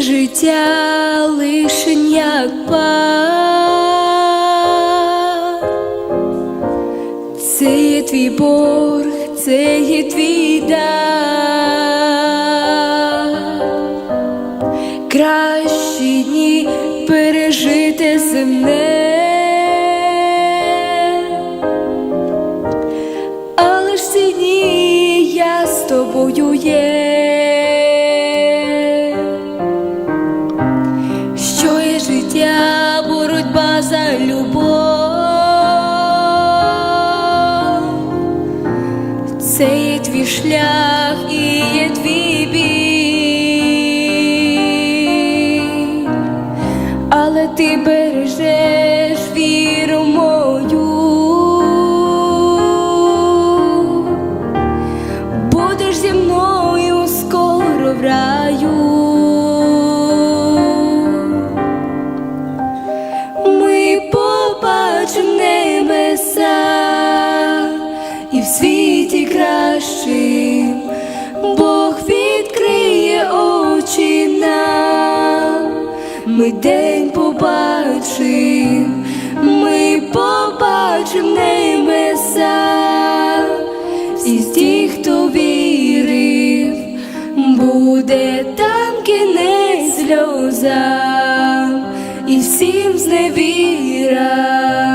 життя лишень як пар. Це є твій борг, це є твій дар. Кращі дні пережити земне. Але ж ці дні я з тобою є. Це є твій шлях і є твій бій. Але ти бережеш віру мою. Будеш зі мною скоро в раю. Ми побачимо небеса Ми день побачим, ми побачим небеса, всі тих, хто вірив, буде там кінець сльоза, і всім зневіра.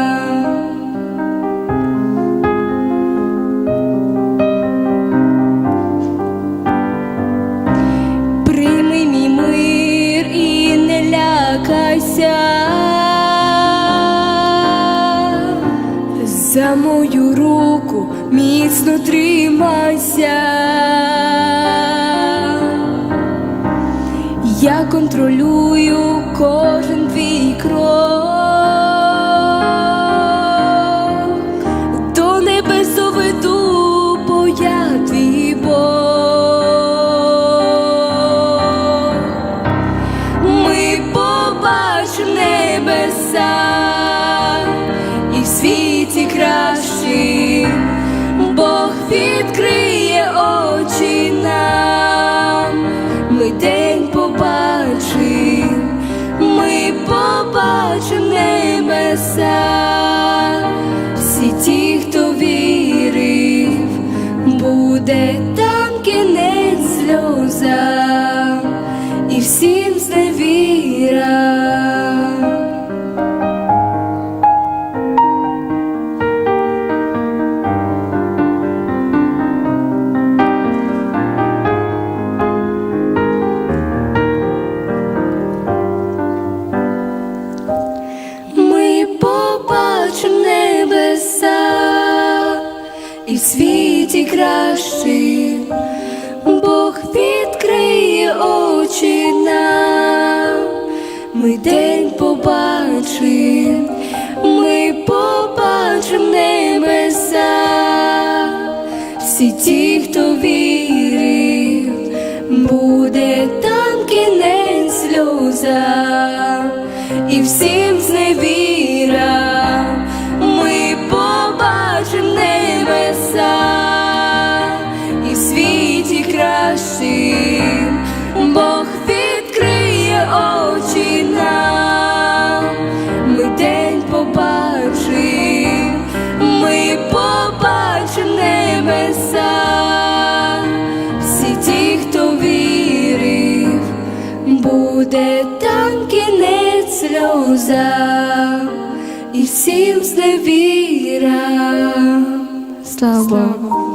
За мою руку міцно тримайся. Небеса і в світі кращі Бог відкриє очі нам. Ми день побачим, ми побачимо небеса, і в світі кращим Бог відкриє очі нам. Ми день побачим, ми побачимо небеса, всі ті, хто вірив, буде там кінець сльозам і всім сльозам і всім зневіра. Слава Богу.